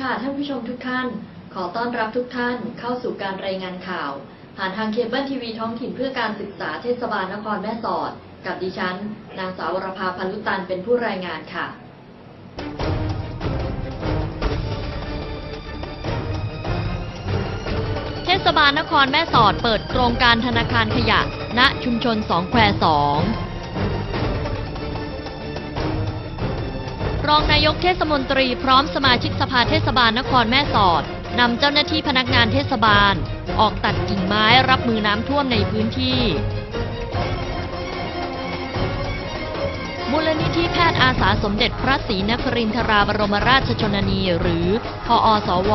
ค่ะท่านผู้ชมทุกท่าน ขอต้อนรับทุกท่านเข้าสู่การรายงานข่าว ผ่านทางเคเบิลทีวีท้องถิ่นเพื่อการศึกษาเทศบาลนครแม่สอด กับดิฉัน นางสาววรภาพันลุตันเป็นผู้รายงานค่ะเทศบาลนครแม่สอดเปิดโครงการธนาคารขยะ ณชุมชนสองแควสอง รองนายกเทศมนตรีพร้อมสมาชิกสภาเทศบาลนครแม่สอดนำเจ้าหน้าที่พนักงานเทศบาล ออกตัดกิ่งไม้รับมือน้ำท่วมในพื้นที่ มูลนิธิแพทย์อาสาสมเด็จพระศรีนครินทราบรมราชชนนี หรือพออสว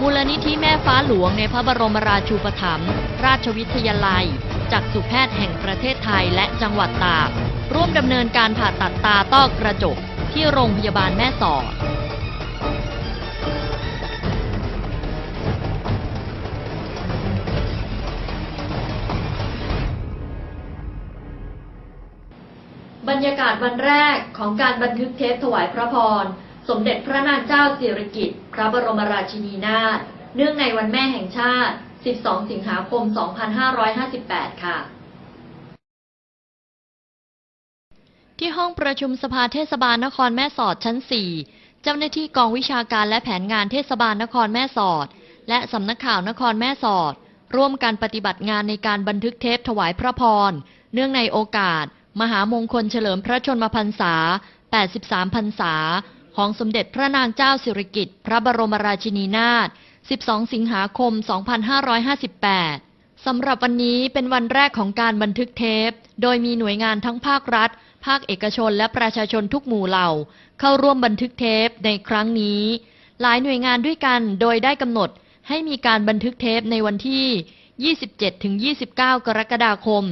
มูลนิธิแม่ฟ้าหลวงในพระบรมราชูปถัมภ์ราชวิทยาลัยจากสุแพทย์แห่งประเทศไทยและจังหวัดตาก ร่วมดำเนินการผ่าตัดตาต้อกระจก ที่โรงพยาบาลแม่สอดบรรยากาศวันแรกของการบันทึกเทปถวายพระพร สมเด็จพระนางเจ้าสิริกิติ์พระบรมราชินีนาถ เนื่องในวันแม่แห่งชาติ 12 สิงหาคม 2558 ค่ะ ที่ห้องประชุมสภาเทศบาลนครแม่สอดชั้น 4 เจ้าหน้าที่กองวิชาการและแผนงานเทศบาลนครแม่สอด และสำนักข่าวนครแม่สอด ร่วมกันปฏิบัติงานในการบันทึกเทปถวายพระพร เนื่องในโอกาส มหามงคลเฉลิมพระชนมพรรษา 83 พรรษา ของสมเด็จพระนางเจ้าสิริกิติ์พระบรมราชินีนาถ 12 สิงหาคม 2558 สำหรับวันนี้เป็นวันแรกของการบันทึกเทป โดยมีหน่วยงานทั้งภาครัฐ ภาคเอกชนและประชาชนทุกหมู่เหล่า เข้าร่วมบันทึกเทปในครั้งนี้ หลายหน่วยงานด้วยกันโดยได้กำหนดให้มีการบันทึกเทปในวันที่ 27-29 กรกฎาคม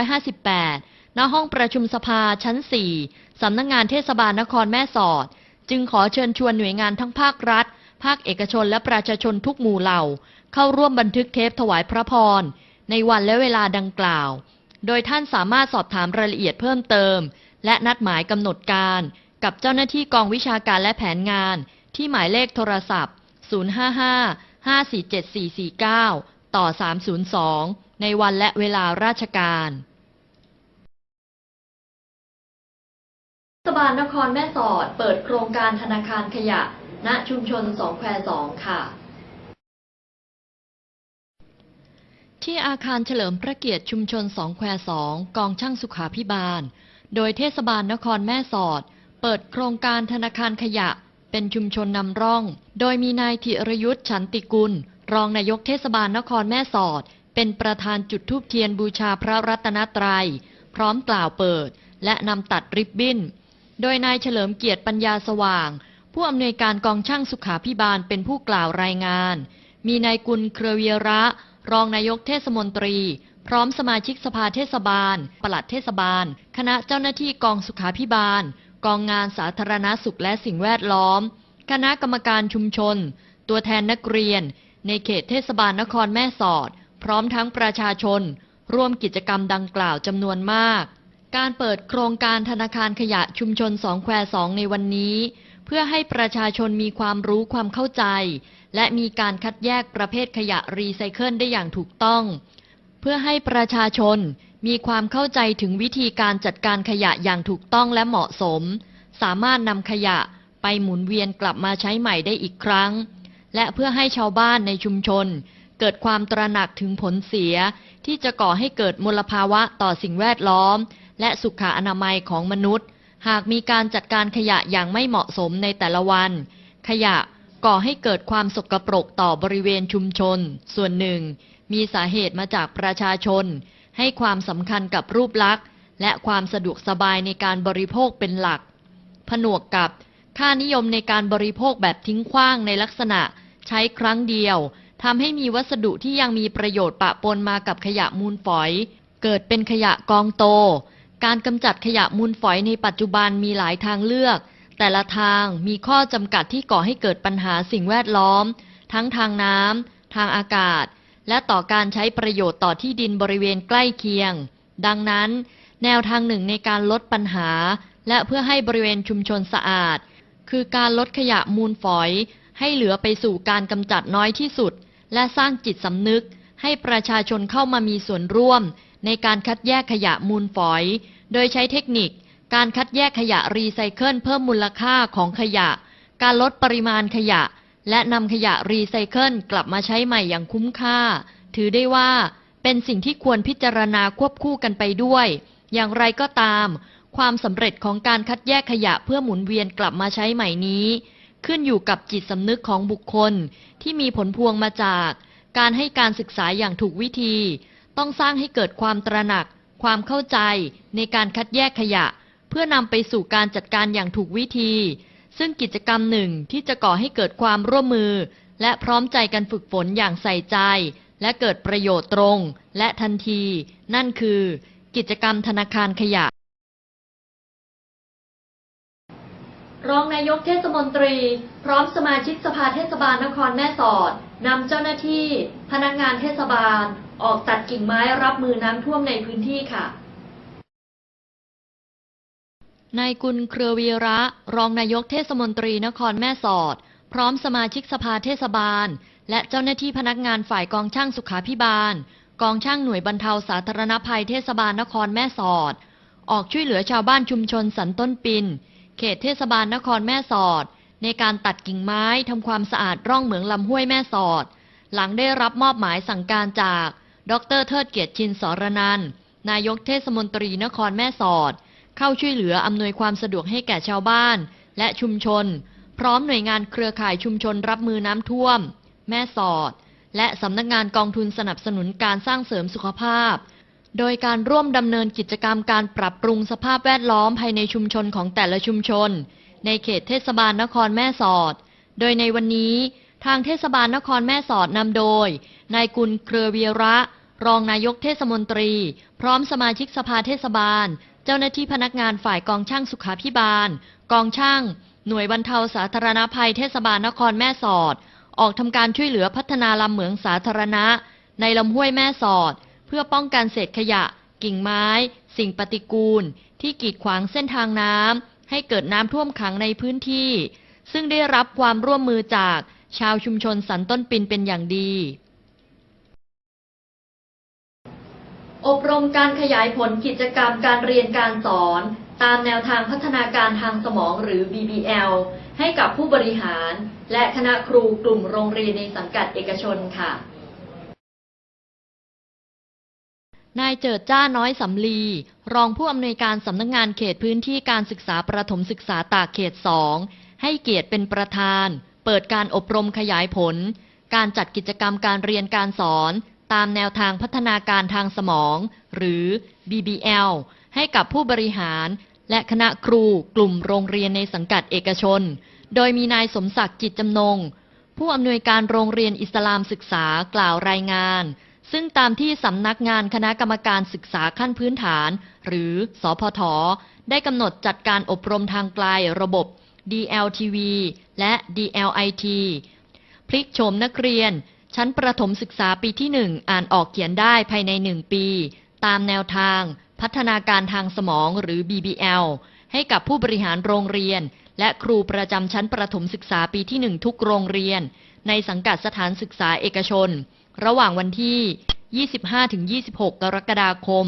2558 ณ ห้องประชุมสภาชั้น 4 สำนักงงานเทศบาลนครแม่สอด จึงขอเชิญชวนหน่วยงานทั้งภาครัฐ ภาคเอกชนและประชาชนทุกหมู่เหล่า เข้าร่วมบันทึกเทปถวายพระพร ในวันและเวลาดังกล่าว โดยท่านสามารถสอบถามรายละเอียดเพิ่มเติม และนัดหมายกำหนดการ กับเจ้าหน้าที่กองวิชาการและแผนงาน ที่หมายเลขโทรศัพท์ 055-547-449 ต่อ 302 ในวันและเวลาราชการเทศบาลนครแม่สอดเปิดโครงการธนาคารขยะ ณชุมชนสองแควสองค่ะ ที่อาคารเฉลิมพระเกียรติชุมชนสองแควสองกองช่างสุขาพิบาล โดยเทศบาลนครแม่สอด เปิดโครงการธนาคารขยะ เป็นชุมชนนำร่อง โดยมีนายธิรยุทธ์ฉันติกุล รองนายกเทศบาลนครแม่สอด เป็นประธานจุดธูปเทียนบูชาพระรัตนตรัย พร้อมกล่าวเปิด และนำตัดริบบิ้น โดยนายเฉลิมเกียรติปัญญาสว่าง ผู้อำนวยการกองช่างสุขาพิบาลเป็นผู้กล่าวรายงาน มีนายกุลเครือเวียระ รองนายกเทศมนตรี พร้อมสมาชิกสภาเทศบาล ปลัดเทศบาล คณะเจ้าหน้าที่กองสุขาพิบาล กองงานสาธารณสุขและสิ่งแวดล้อม คณะกรรมการชุมชน ตัวแทนนักเรียน ในเขตเทศบาลนครแม่สอด พร้อมทั้งประชาชน ร่วมกิจกรรมดังกล่าวจำนวนมาก การเปิดโครงการธนาคารขยะชุมชนสองแควสองในวันนี้ เพื่อให้ประชาชนมีความรู้ความเข้าใจ และมีการคัดแยกประเภทขยะรีไซเคิลได้อย่างถูกต้อง เพื่อให้ประชาชนมีความเข้าใจถึงวิธีการจัดการขยะอย่างถูกต้องและเหมาะสม สามารถนำขยะไปหมุนเวียนกลับมาใช้ใหม่ได้อีกครั้ง และเพื่อให้ชาวบ้านในชุมชน เกิดความตระหนักถึงผลเสีย ที่จะก่อให้เกิดมลภาวะต่อสิ่งแวดล้อม และสุขอนามัยของมนุษย์ หากมีการจัดการขยะอย่างไม่เหมาะสมในแต่ละวัน ขยะก่อให้เกิดความสกปรกต่อบริเวณชุมชน ส่วนหนึ่ง มีสาเหตุมาจากประชาชน ให้ความสำคัญกับรูปลักษณ์ และความสะดวกสบายในการบริโภคเป็นหลัก ผนวกกับค่านิยมในการบริโภคแบบทิ้งขว้างในลักษณะ ใช้ครั้งเดียวทำให้มีวัสดุที่ยังมีประโยชน์ปะปนมากับขยะมูลฝอย เกิดเป็นขยะกองโต การกำจัดขยะมูลฝอยในปัจจุบันมีหลายทางเลือก แต่ละทางมีข้อจำกัดที่ก่อให้เกิดปัญหาสิ่งแวดล้อม ทั้งทางน้ำทางอากาศ และต่อการใช้ประโยชน์ต่อที่ดินบริเวณใกล้เคียง ดังนั้น แนวทางหนึ่งในการลดปัญหา และเพื่อให้บริเวณชุมชนสะอาด คือการลดขยะมูลฝอย ให้เหลือไปสู่การกำจัดน้อยที่สุด และสร้างจิตสำนึก ให้ประชาชนเข้ามามีส่วนร่วม ในการคัดแยกขยะมูลฝอย โดยใช้เทคนิค การคัดแยกขยะรีไซเคิลเพิ่มมูลค่าของขยะ การลดปริมาณขยะ และนำขยะรีไซเคิลกลับมาใช้ใหม่อย่างคุ้มค่า ถือได้ว่าเป็นสิ่งที่ควรพิจารณาควบคู่กันไปด้วย อย่างไรก็ตาม ความสำเร็จของการคัดแยกขยะเพื่อหมุนเวียนกลับมาใช้ใหม่นี้ ขึ้นอยู่กับจิตสำนึกของบุคคลที่มีผลพวงมาจาก การให้การศึกษาอย่างถูกวิธี ต้องสร้างให้เกิดความตระหนัก ความเข้าใจในการคัดแยกขยะ เพื่อนำไปสู่การจัดการอย่างถูกวิธี ซึ่งกิจกรรมหนึ่งที่จะก่อให้เกิดความร่วมมือ และพร้อมใจกันฝึกฝนอย่างใส่ใจ และเกิดประโยชน์ตรง และทันที นั่นคือ กิจกรรมธนาคารขยะ รองนายกเทศมนตรี พร้อมสมาชิกสภาเทศบาลนครแม่สอดนำเจ้าหน้าที่ พนักงานเทศบาล ออกตัดกิ่งไม้รับมือน้ำท่วมในพื้นที่ค่ะนายกุลเครือวีระ รองนายกเทศมนตรีนครแม่สอด พร้อมสมาชิกสภาเทศบาล และเจ้าหน้าที่พนักงานฝ่ายกองช่างสุขาพิบาล กองช่างหน่วยบรรเทาสาธารณภัยเทศบาลนครแม่สอด ออกช่วยเหลือชาวบ้านชุมชนสันต้นปิน เขตเทศบาลนครแม่สอด ในการตัดกิ่งไม้ทำความสะอาดร่องเหมืองลำห้วยแม่สอด หลังได้รับมอบหมายสั่งการจาก ดรเทิดเกียรติชินสรนันนายกเทศมนตรีนครแม่สอด เข้าช่วยเหลืออำนวยความสะดวกให้แก่ชาวบ้าน และชุมชน พร้อมหน่วยงานเครือข่ายชุมชนรับมือน้ำท่วม แม่สอด และสำนักงานกองทุนสนับสนุนการสร้างเสริมสุขภาพ โดยการร่วมดำเนินกิจกรรมการปรับปรุงสภาพแวดล้อมภายในชุมชนของแต่ละชุมชน ในเขตเทศบาลนครแม่สอด โดยในวันนี้ ทางเทศบาลนครแม่สอดนำโดย นายกุลเครือวีระ รองนายกเทศมนตรี พร้อมสมาชิกสภาเทศบาล เจ้าหน้าที่พนักงานฝ่ายกองช่างสุขาพิบาล กองช่าง หน่วยบรรเทาสาธารณภัยเทศบาลนครแม่สอด ออกทำการช่วยเหลือพัฒนาลำเหมืองสาธารณะ ในลำห้วยแม่สอด เพื่อป้องกันเศษขยะ กิ่งไม้ สิ่งปฏิกูล ที่กีดขวางเส้นทางน้ำให้เกิดน้ำท่วมขังในพื้นที่ ซึ่งได้รับความร่วมมือจากชาวชุมชนสันต้นปินเป็นอย่างดี อบรมการขยายผลกิจกรรมการเรียนการสอน ตามแนวทางพัฒนาการทางสมองหรือ BBL ให้กับผู้บริหาร และคณะครูกลุ่มโรงเรียนในสังกัดเอกชนค่ะ นายเจิดจ้าน้อยสำลี รองผู้อำนวยการสำนักงงานเขตพื้นที่การศึกษาประถมศึกษาตากเขตสองให้เกียรติเป็นประธาน เปิดการอบรมขยายผล การจัดกิจกรรมการเรียนการสอน ตามแนวทางพัฒนาการทางสมอง หรือ BBL ให้กับผู้บริหาร และคณะครูกลุ่มโรงเรียนในสังกัดเอกชน โดยมีนายสมศักดิ์จิตจำนง ผู้อำนวยการโรงเรียนอิสลามศึกษากล่าวรายงาน ซึ่งตามที่สำนักงานคณะกรรมการศึกษาขั้นพื้นฐาน หรือสพท ได้กำหนดจัดการอบรมทางไกลระบบ DLTV และ DLIT พลิกโฉมนักเรียน ชั้นประถมศึกษาปีที่ 1 อ่านออกเขียนได้ภายใน 1 ปี ตามแนวทาง พัฒนาการทางสมองหรือ BBL ให้กับผู้บริหารโรงเรียน และครูประจำชั้นประถมศึกษาปีที่ 1 ทุกโรงเรียน ในสังกัดสถานศึกษาเอกชน ระหว่างวันที่ 25-26 กรกฎาคม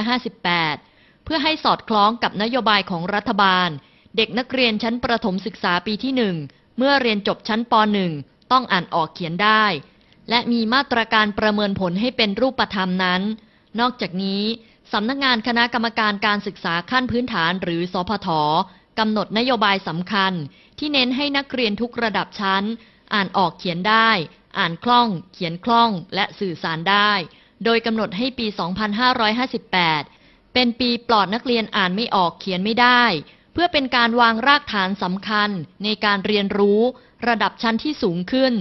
2558 เพื่อให้สอดคล้องกับนโยบายของรัฐบาล เด็กนักเรียนชั้นประถมศึกษาปีที่ 1 เมื่อเรียนจบชั้นป .1 ต้องอ่านออกเขียนได้ และมีมาตรการประเมินผลให้เป็นรูปธรรมนั้น นอกจากนี้สำนักงานคณะกรรมการการศึกษาขั้นพื้นฐานหรือสพทกำหนดนโยบายสำคัญ ที่เน้นให้นักเรียนทุกระดับชั้น อ่านออกเขียนได้ อ่านคล่อง เขียนคล่อง และสื่อสารได้ โดยกำหนดให้ปี 2558 เป็นปีปลอดนักเรียนอ่านไม่ออกเขียนไม่ได้ เพื่อเป็นการวางรากฐานสำคัญในการเรียนรู้ ระดับชั้นที่สูงขึ้น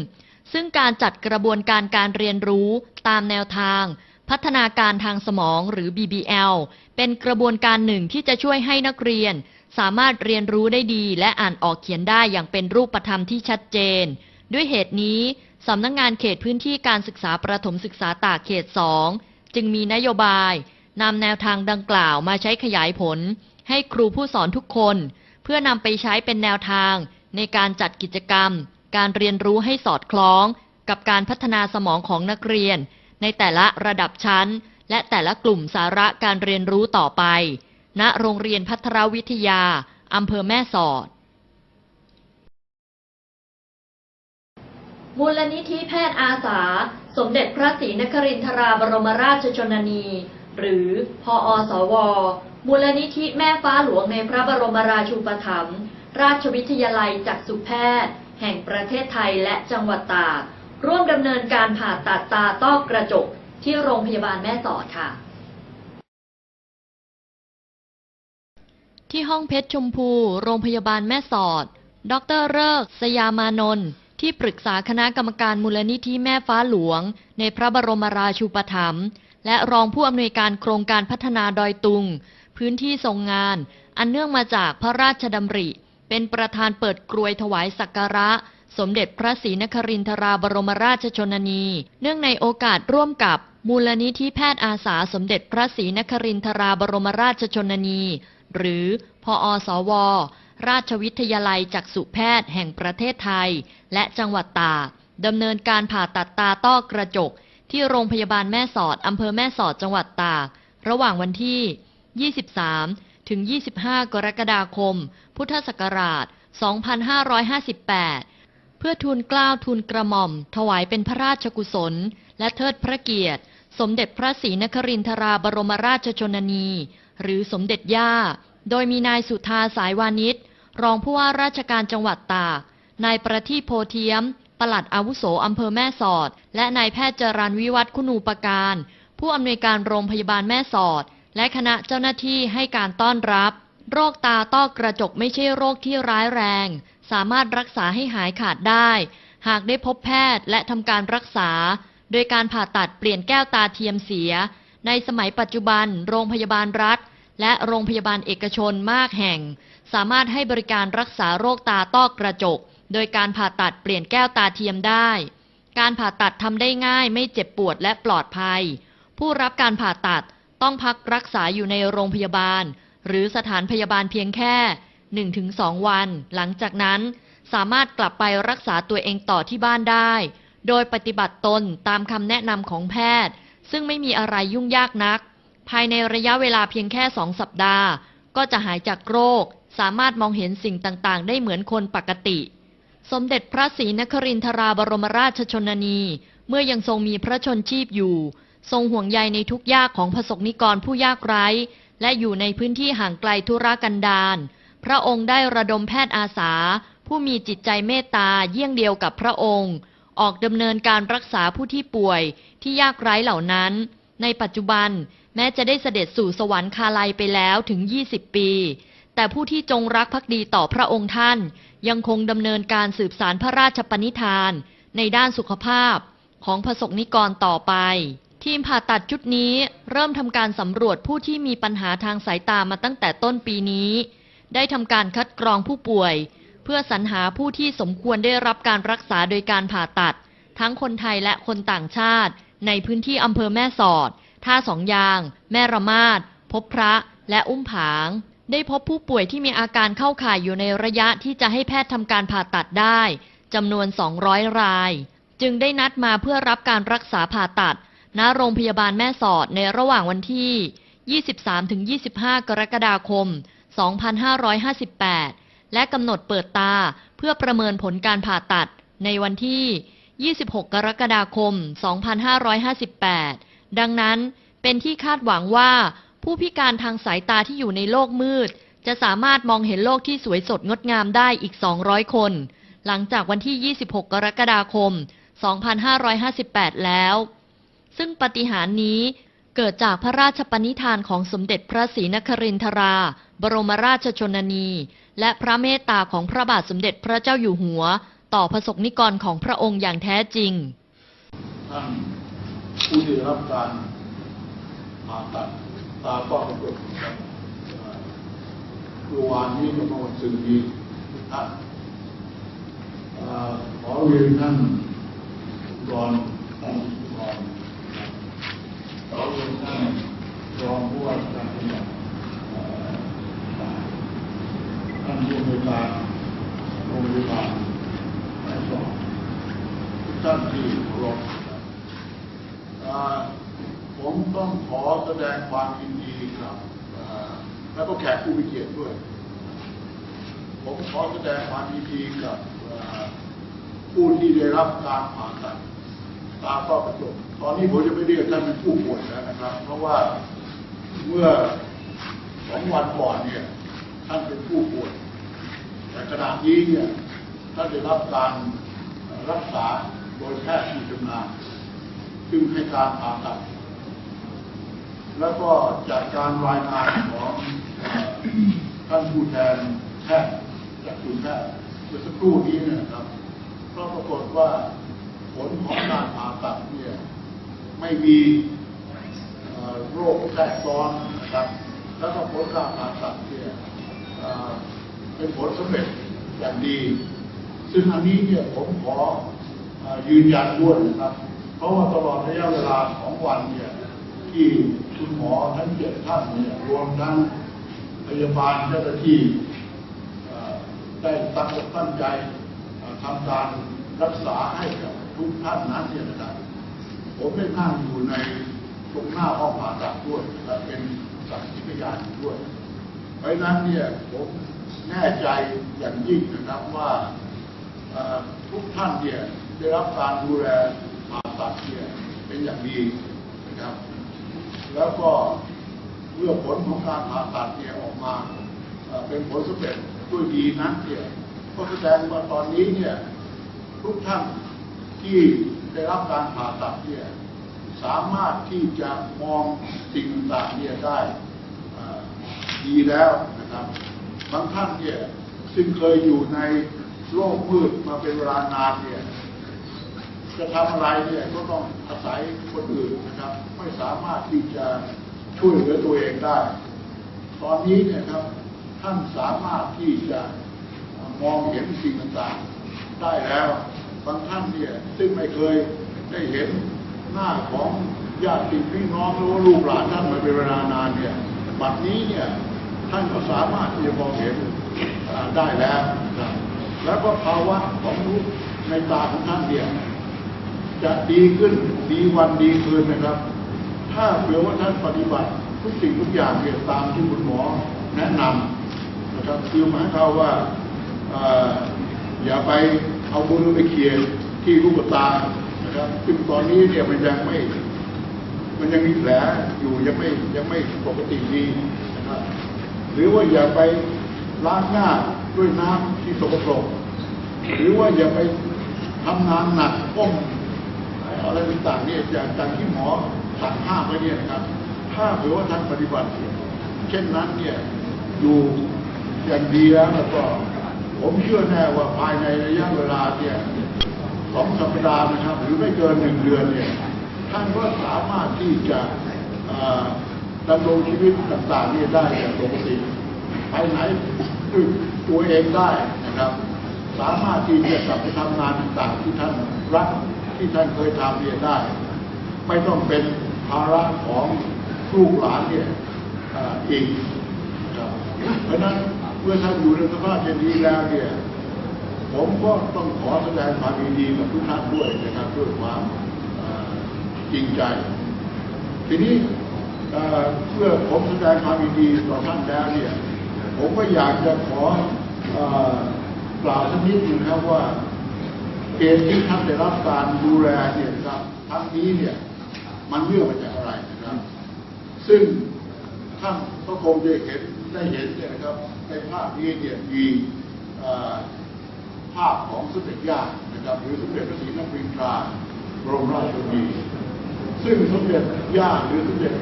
ซึ่งการจัดกระบวนการการเรียนรู้ตามแนวทางพัฒนาการทางสมองหรือ BBL เป็นกระบวนการหนึ่งที่จะช่วยให้นักเรียน สามารถเรียนรู้ได้ดี และอ่านออกเขียนได้อย่างเป็นรูปธรรมที่ชัดเจน ด้วยเหตุนี้ สำนักงงานเขตพื้นที่การศึกษาประถมศึกษาตากเขต 2 จึงมีนโยบายนำแนวทางดังกล่าวมาใช้ขยายผล ให้ครูผู้สอนทุกคน เพื่อนำไปใช้เป็นแนวทาง ในการจัดกิจกรรม การเรียนรู้ให้สอดคล้อง กับการพัฒนาสมองของนักเรียน ในแต่ละระดับชั้น และแต่ละกลุ่มสาระการเรียนรู้ต่อไป ณโรงเรียนพัทรวิทยาอำเภอแม่สอด มูลนิธิแพทย์อาสา สมเด็จพระศรีนครินทราบรมราชชนนี หรือพออสว มูลนิธิแม่ฟ้าหลวงในพระบรมราชูปถัมภ์ราชวิทยาลัยจักษุแพทย์ แห่งประเทศไทยและจังหวัดตากร่วมดำเนินการผ่าตัดตาต้อกระจกที่โรงพยาบาลแม่สอดค่ะ ที่ห้องเพชรชมพู โรงพยาบาลแม่สอด ดรเริกสยามานนท์ ที่ปรึกษาคณะกรรมการมูลนิธิแม่ฟ้าหลวง ในพระบรมราชูปถัมภ์และรองผู้อำนวยการโครงการพัฒนาดอยตุง พื้นที่ทรงงาน อันเนื่องมาจากพระราชดำริ เป็นประธานเปิดกรวยถวายสักการะ สมเด็จพระศรีนครินทราบรมราชชนนี เนื่องในโอกาสร่วมกับมูลนิธิแพทย์อาสาสมเด็จพระศรีนครินทราบรมราชชนนี หรือพออสว ราชวิทยาลัยจักษุแพทย์แห่งประเทศไทย และจังหวัดตากดำเนินการผ่าตัดตาต้อกระจก ที่โรงพยาบาลแม่สอดอำเภอแม่สอดจังหวัดตาก ระหว่างวันที่ 23 ถึง 25 กรกฎาคม พุทธศักราช 2558 เพื่อทูลเกล้าวทูลกระหม่อม ถวายเป็นพระราชกุศล และเทิดพระเกียรติ สมเด็จพระศรีนครินทราบรมราชชนนี หรือสมเด็จย่า โดยมีนายสุธาสายวานิช รองผู้ว่าราชการจังหวัดตากนายประทีปโพเทียม ปลัดอาวุโสอำเภอแม่สอด และนายแพทย์จรันวิวัฒน์คุณูปการ ผู้อำนวยการโรงพยาบาลแม่สอด และคณะเจ้าหน้าที่ให้การต้อนรับ โรคตาต้อกระจกไม่ใช่โรคที่ร้ายแรง สามารถรักษาให้หายขาดได้ หากได้พบแพทย์และทำการรักษา โดยการผ่าตัดเปลี่ยนแก้วตาเทียมเสีย ในสมัยปัจจุบัน โรงพยาบาลรัฐ และโรงพยาบาลเอกชนมากแห่ง สามารถให้บริการรักษาโรคตาต้อกระจก โดยการผ่าตัดเปลี่ยนแก้วตาเทียมได้ การผ่าตัดทำได้ง่ายไม่เจ็บปวดและปลอดภัย ผู้รับการผ่าตัดต้องพักรักษาอยู่ในโรงพยาบาล หรือสถานพยาบาลเพียงแค่ 1-2 วัน หลังจากนั้น สามารถกลับไปรักษาตัวเองต่อที่บ้านได้ โดยปฏิบัติตนตามคำแนะนำของแพทย์ ซึ่งไม่มีอะไรยุ่งยากนัก ภายในระยะเวลาเพียงแค่สองสัปดาห์ ก็จะหายจากโรค สามารถมองเห็นสิ่งต่างๆ ได้เหมือนคนปกติ สมเด็จพระศรีนครินทราบรมราชชนนี เมื่อยังทรงมีพระชนชีพอยู่ ทรงห่วงใยในทุกยากของประสบนิกรผู้ยากไร้ และอยู่ในพื้นที่ห่างไกลธุรกันดารพระองค์ได้ระดมแพทย์อาสา ผู้มีจิตใจเมตตาเยี่ยงเดียวกับพระองค์ ออกดำเนินการรักษาผู้ที่ป่วยที่ยากไร้เหล่านั้น ในปัจจุบัน แม้จะได้เสด็จสู่สวรรคาลัยไปแล้วถึง 20 ปี แต่ผู้ที่จงรักภักดีต่อพระองค์ท่าน ยังคงดำเนินการสืบสารพระราชปณิธาน ในด้านสุขภาพของพระสงนิกรต่อไป ทีมผ่าตัดชุดนี้เริ่มทำการสำรวจผู้ที่มีปัญหาทางสายตามาตั้งแต่ต้นปีนี้ ได้ทำการคัดกรองผู้ป่วย เพื่อสรรหาผู้ที่สมควรได้รับการรักษาโดยการผ่าตัด ทั้งคนไทยและคนต่างชาติ ในพื้นที่อำเภอแม่สอด ท่าสองยาง แม่ระมาด พบพระ และอุ้มผาง ได้พบผู้ป่วยที่มีอาการเข้าข่ายอยู่ในระยะที่จะให้แพทย์ทำการผ่าตัดได้จำนวน 200 ราย จึงได้นัดมาเพื่อรับการรักษาผ่าตัด ณ โรงพยาบาลแม่สอดในระหว่างวันที่ 23-25 กรกฎาคม 2558 และกำหนดเปิดตาเพื่อประเมินผลการผ่าตัดในวันที่ 26 กรกฎาคม 2558 ดังนั้นเป็นที่คาดหวังว่า ผู้พิการทางสายตาที่อยู่ในโลกมืด จะสามารถมองเห็นโลกที่สวยสดงดงามได้อีก 200 คน หลังจากวันที่ 26 กรกฎาคม 2558 แล้ว ซึ่งปาฏิหารย์นี้เกิดจากพระราชปณิธานของสมเด็จพระศรีนครินทรา บรมราชชนนี และพระเมตตาของพระบาทสมเด็จพระเจ้าอยู่หัว ต่อพระสกนิกรของพระองค์อย่างแท้จริง ท่าน ผู้ที่ได้รับการผ่าตัดตาก็เป็นะครับเอ่อคือวานนี้ก็มาวันศุกท่านเอ่อขอเรียนท่านก่อนท่านก่อนนะครับขอเรียนท่านรองผู้ว่าราชการจังหวัดเอ่อท่านผู้ ดงความยินดีกับแล้วก็แขกผู้มีเกียรติด้วย ผมขอแสดงความยินดีกับผู้ที่ได้รับการผ่าตัดตาต้อกระจกตอนนี้ผมจะไม่เรียกท่านเป็นผู้ป่วยแล้วนะครับ เพราะว่าเมื่อสองวันก่อนเนี่ย ท่านเป็นผู้ป่วย แต่ขณะนี้เนี่ยท่านได้รับการรักษาโดยแพทย์ผู้ชำนาญซึ่งให้การผ่าตัด แล้วก็จากการรายงานของท่านผู้แทนแพทย์จากศูนย์แพทย์เมื่อสักครู่นี้เนยนะครับก็ปรากฏว่าผลของการผ่าตัดเนี่ยไม่มีโรคแทรกซ้อนนะครับ แล้วก็ผลการผ่าตัดเนี่ยเป็นผลสำเร็จอย่างดี ซึ่งอันนี้เนี่ยผมขอเอ่อยืนยันด้วยนะครับ เพราะว่าตลอดระยะเวลาของวันเนี่ยที่ คุณหมอทั้งเจ็ดท่านเนี่ยรวมทั้งพยาบาลเจ้าหน้าที่ได้ตั้งอกตั้งใจทำการรักษาให้กับทุกท่านนั้นเนี่ยนะครับผมได้นั่งอยู่ในตรงหน้าห้องผ่าตัดด้วย และเป็นสักขีพยานด้วย เพราะนั้นเนี่ยผมแน่ใจอย่างยิ่งนะครับว่าทุกท่านเนี่ยได้รับการดูแลผ่าตัดเนี่ยเป็นอย่างดีนะครับ แล้วก็เมื่อผลของการผ่าตัดเนี่ยออกมาเป็นผลสำเร็จด้วยดีนั้นเนี่ยก็แสดงว่าตอนนี้เนี่ยทุกท่านที่ได้รับการผ่าตัดเนี่ยสามารถที่จะมองสิ่งต่างเนี่ยได้ดีแล้วนะครับบางท่านเนี่ยซึ่งเคยอยู่ในโลกมืดมาเป็นเวลานานเนี่ย จะทำอะไรเนี่ยก็ต้องอาศัยคนอื่นนะครับ ไม่สามารถที่จะช่วยเหลือตัวเองได้ ตอนนี้เนี่ยครับท่านสามารถที่จะมองเห็นสิ่งต่างๆ ได้แล้วบางท่านเนี่ยซึ่งไม่เคยได้เห็นหน้าของญาติพี่น้องหรือว่าลูกหลานท่านมาเป็นเวลานานเนี่ยบัดนี้เนี่ยท่านก็สามารถที่จะมองเห็นได้แล้ว แล้วก็ภาวะของรูปในตาของท่านเนี่ย จะดีขึ้นดีวันดีคืนนะครับ ถ้าเผื่อว่าท่านปฏิบัติทุกสิ่งทุกอย่างเนี่ยตามที่คุณหมอแนะนำนะครับคือหมายความว่าอย่าไปเอามือไปเคียที่ลูกตานะครับซึ่งตอนนี้เนี่ยมันยังไม่ มันยังมีแผลอยู่ยังไม่ยังไม่ปกติดีนะครับ หรือว่าอย่าไปล้างหน้าด้วยน้ำที่สกปรกหรือว่าอย่าไปทำงานหนักก้ม อะไรต่างๆเนี่ยจากจากที่หมอสั่งห้ามไว้เนี่ยนะครับ ถ้าเผื่อว่าท่านปฏิบัติ เช่นนั้นเนี่ยอยู่อย่างดีแล้วแล้วก็ ผมเชื่อแน่ว่าภายในระยะเวลาเนี่ยสองสัปดาห์นะครับ หรือไม่เกินหนึ่งเดือนเนี่ยท่านก็สามารถที่จะดำรงชีวิตต่างๆเนี่ยได้อย่างปกติไปไหนด้วยตัวเองได้นะครับ สามารถที่จะกลับไปทำงานต่างๆที่ท่านรัก ที่ท่านเคยทำเนี่ยได้ ไม่ต้องเป็นภาระของลูกหลานเนี่ยอีกเพราะนั้นเมื่อท่านอยู่ในสภาพเช่นนี้แล้วเนี่ยผมก็ต้องขอแสดงความยินดีกับทุกท่านด้วยนะครับด้วยความจริงใจ ทีนี้เพื่อผมแสดงความยินดีต่อท่านแล้วเนี่ยผมก็อยากจะขอกล่าวสักนิดหนึงครับว่า เหตุที่ท่านได้รับการดูแลเนี่ยครับทั้งนี้เนี่ยมันเนื่องมาจากอะไรนะครับ ซึ่งท่านก็คงจะเห็นได้เห็นเนี่ยนะครับในภาพนี้เนี่ยมีภาพของสมเด็จย่านะครับหรือสมเด็จพระศรีนครินทราบรมราชชนีซึ่งสมเด็จย่าหรือสมเด็จ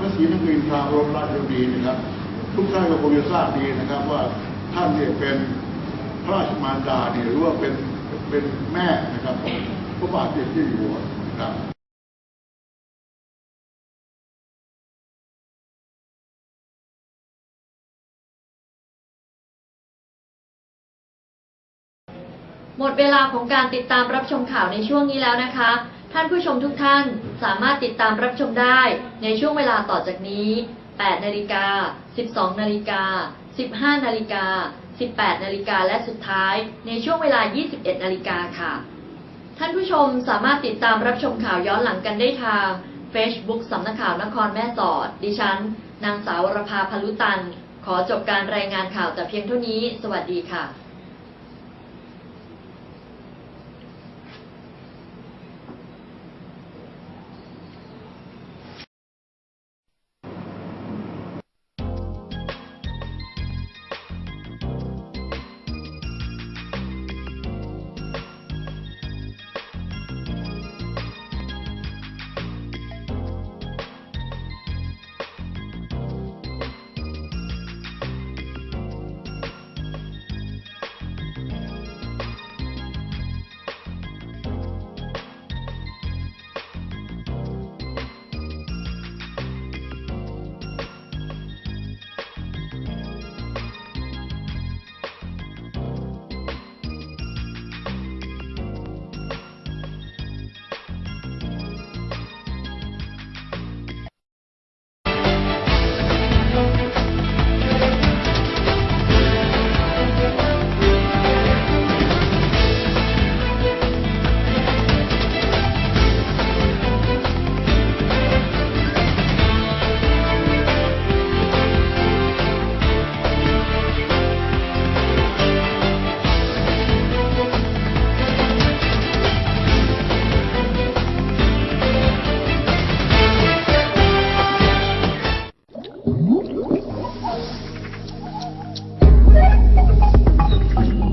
พระศรีนครินทราบรมราชชนนีนะครับทุกท่านก็คงจะทราบดีนะครับว่าท่านเนี่ยเป็นพระราชมารดาเนี่ยหรือว่าเป็น เป็นแม่นะครับของพระบาทสมเด็จเจ้าอยู่หัวนะครับหมดเวลาของการติดตามรับชมข่าวในช่วงนี้แล้วนะคะ ท่านผู้ชมทุกท่านสามารถติดตามรับชมได้ในช่วงเวลาต่อจากนี้ 8 นาฬิกา 12 นาฬิกา 15 นาฬิกา 18 นาฬิกาและสุดท้ายในช่วงเวลา 21 นาฬิกาค่ะ ท่านผู้ชมสามารถติดตามรับชมข่าวย้อนหลังกันได้ทาง Facebook สำนักข่าวนครแม่สอด ดิฉัน นางสาวรภาพลุตัน ขอจบการรายงานข่าวแต่เพียงเท่านี้ สวัสดีค่ะ